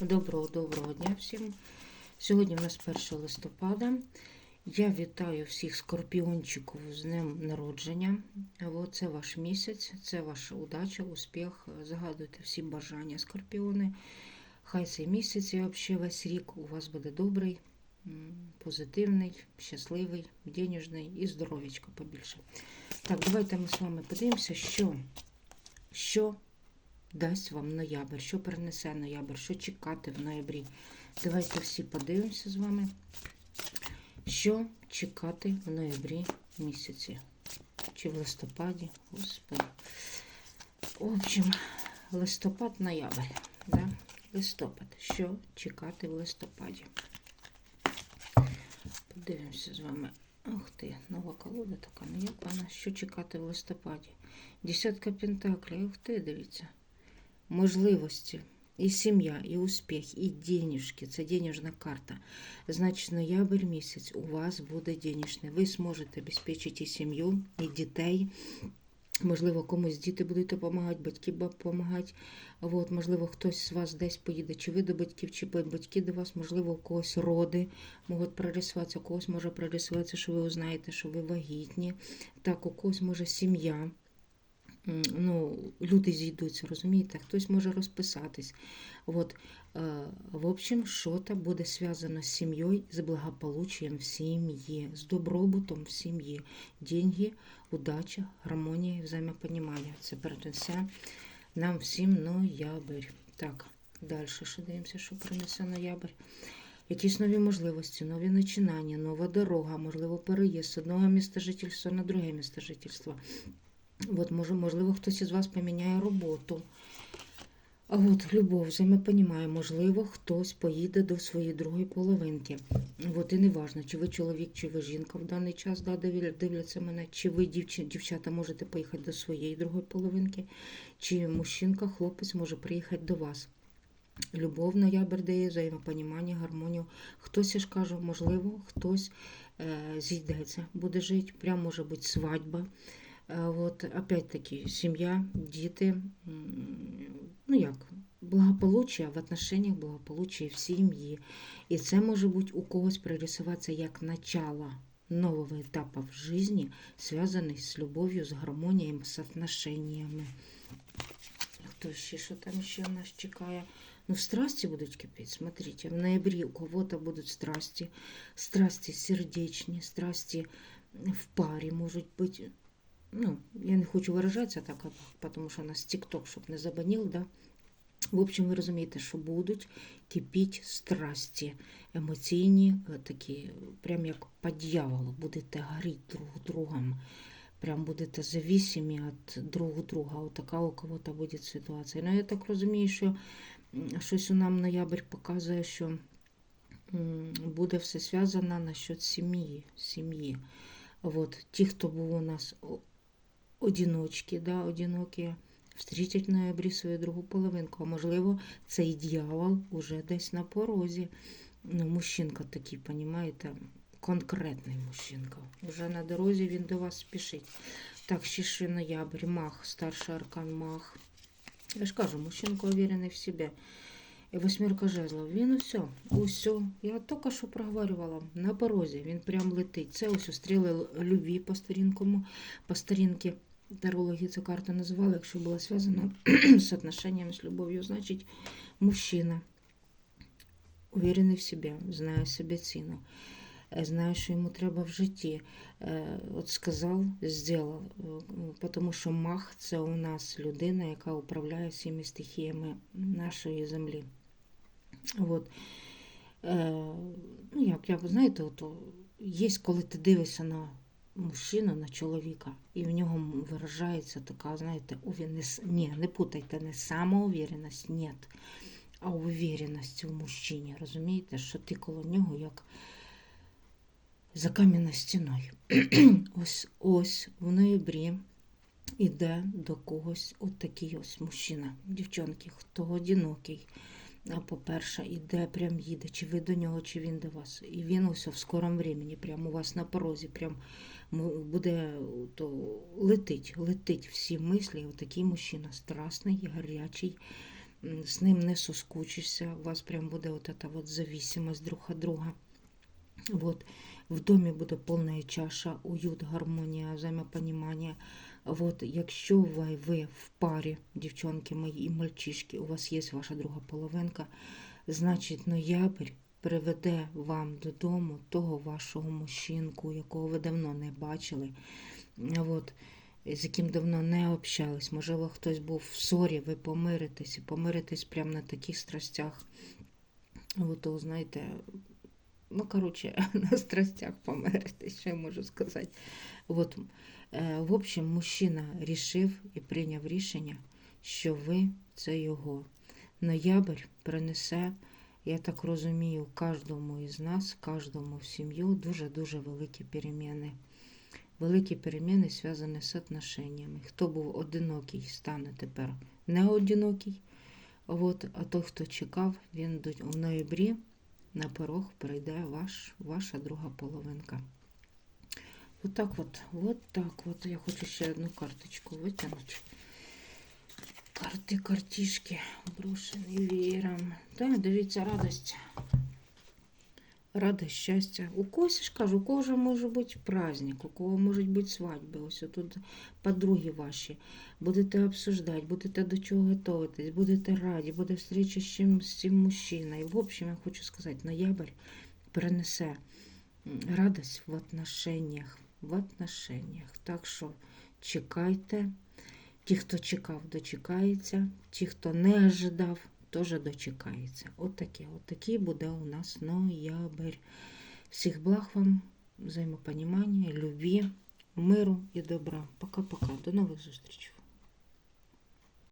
Доброго доброго дня всім. Сьогодні у нас 1 листопада. Я вітаю всіх скорпіончиків з днем народження. Це ваш місяць, це ваша удача, успіх. Загадуйте всі бажання скорпіони. Хай цей місяць і взагалі весь рік у вас буде добрий, позитивний, щасливий, денежний і здоров'ячко побільше. Так, давайте ми з вами подивимося, що, що дасть вам ноябрь, що принесе ноябрь, що чекати в ноябрі. Давайте всі подивимося з вами, що чекати в ноябрі місяці. Чи в листопаді, господи. В общем, листопад, ноябрь. Да? Листопад. Що чекати в листопаді? Подивимося з вами. Ух ти, нова колода така. Ну як вона? Що чекати в листопаді? Десятка пентаклей. Ух ти, дивіться можливості, і сім'я, і успіх, і денежки. Це денежна карта. Значить, ноябрь місяць у вас буде денежний. Ви зможете обезпечити і сім'ю, і дітей. Можливо, комусь діти будуть допомагати, батьки допомагати. От, можливо, хтось з вас десь поїде, чи ви до батьків, чи батьки до вас, можливо, у когось роди можуть прорисуватися, у когось може прорисуватися, що ви узнаєте, що ви вагітні. Так, у когось може сім'я ну, люди зійдуться, розумієте? Хтось може розписатись. От, е, в общем, що-то буде зв'язано з сім'єю, з благополуччям в сім'ї, з добробутом в сім'ї. Деньги, удача, гармонія і взаємопонімання. Це принесе нам всім ноябрь. Так, далі що дивимося, що принесе ноябрь. Якісь нові можливості, нові починання, нова дорога, можливо, переїзд з одного міста жительства на друге місто жительства. От, можливо, хтось із вас поміняє роботу. А от любов, взаємопонімає, можливо, хтось поїде до своєї другої половинки. От і не важно, чи ви чоловік, чи ви жінка в даний час да, дивляться мене, чи ви дівчата можете поїхати до своєї другої половинки, чи мужчинка, хлопець може приїхати до вас. Любов ноябрь дає, взаємопонімання, гармонію. Хтось, я ж кажу, можливо, хтось е, зійдеться, буде жити, прямо може бути свадьба. Е, От, опять-таки, сім'я, діти, ну як, благополуччя в отношениях, благополуччя в сім'ї. І це може бути у когось прорисуватися як начало нового етапу в житті, зв'язаний з любов'ю, з гармонією, з отношеннями. Хто ще, що там ще нас чекає? Ну, страсти будуть кипеть, смотрите, в ноябре у кого-то будут страсти, страсти сердечні, страсти в парі можуть бути. Ну, я не хочу виражатися так, тому що нас TikTok, щоб не забанив, да? В общем, ви розумієте, що будуть кипіть страсті емоційні, е, такі, прям як по дьяволу, будете горіти друг другом. Прям будете зависимі від друг друга. От така у кого-то буде ситуація. Ну, я так розумію, що щось у нам ноябрь показує, що буде все зв'язано насчет сім'ї. сім'ї. От, ті, хто був у нас о- одиночки, да, одинокі, встрітять в ноябрі свою другу половинку. А можливо, цей дьявол уже десь на порозі. Ну, мужчинка такий, понімаєте, конкретний мужчинка. Уже на дорозі він до вас спішить. Так, ще ще ноябрь, мах, старший аркан мах. Я ж кажу, мужчинка уверенный в себе. Восьмірка жезлов. Він усе, усе. Я тільки що проговорювала на порозі. Він прям летить. Це ось стріли любві по старінкому, по старінки. Тарологи цю карту називали, якщо було зв'язано з отношенням, з любов'ю, значить мужчина. Уверений в себе, знає собі ціну, е, знає, що йому треба в житті. Е, От сказав, зробив. Тому що мах це у нас людина, яка управляє всіми стихіями нашої землі. От. Е, ну, як, ви знаєте, от, є, коли ти дивишся на мужчину, на чоловіка, і в нього виражається така, знаєте, увіреність. Ні, не путайте, не самоуверенність, ні, а уверенність в мужчині. Розумієте, що ти коло нього як за кам'яною стіною. ось ось в ноябрі іде до когось от такий ось мужчина. Дівчонки, хто одинокий. По-перше, іде, прям їде, чи ви до нього, чи він до вас. І він ось в скорому времені, прямо у вас на порозі, прям буде то летить, летить всі мислі. Отакий мужчина страсний, гарячий, з ним не соскучишся, у вас прям буде от эта вот зависимость друг от друга. Вот. В домі буде повна чаша, уют, гармонія, взаємопонімання. Вот, якщо ви, ви в парі, дівчонки мої і мальчишки, у вас є ваша друга половинка, значить ноябрь приведе вам додому того вашого мужчинку, якого ви давно не бачили, от, з яким давно не общались. Можливо, хтось був в ссорі, ви помиритесь, і помиритесь прямо на таких страстях. От, то, знаєте, ну, коротше, на страстях помиритесь, що я можу сказати. От, е, в общем, мужчина рішив і прийняв рішення, що ви це його. Ноябрь принесе, я так розумію, кожному із нас, кожному в сім'ю дуже-дуже великі переміни. Великі переміни зв'язані з отношеннями. Хто був одинокий, стане тепер не одинокий. От, а той, хто чекав, він в ноябрі на порог прийде ваш, ваша друга половинка. Вот так вот, вот так от. Я хочу ще одну карточку витягнути. Карти, картішки, брошені віром. Так, дивіться, радость. Радость, щастя. У когось ж кажу, у кого ж може бути праздник, у кого можуть бути свадьби. Ось тут подруги ваші. Будете обсуждати, будете до чого готуватись, будете раді, буде встреча з цим, з цим мужчиною. В общем, я хочу сказати, ноябрь принесе радость в отношениях. В отношениях. Так що чекайте. Ті, хто чекав, дочекається. Ті, хто не ожидав, теж дочекається. От таке, от такий буде у нас ноябрь. Всіх благ вам, взаємопонімання, любві, миру і добра. Пока-пока. До нових зустрічей.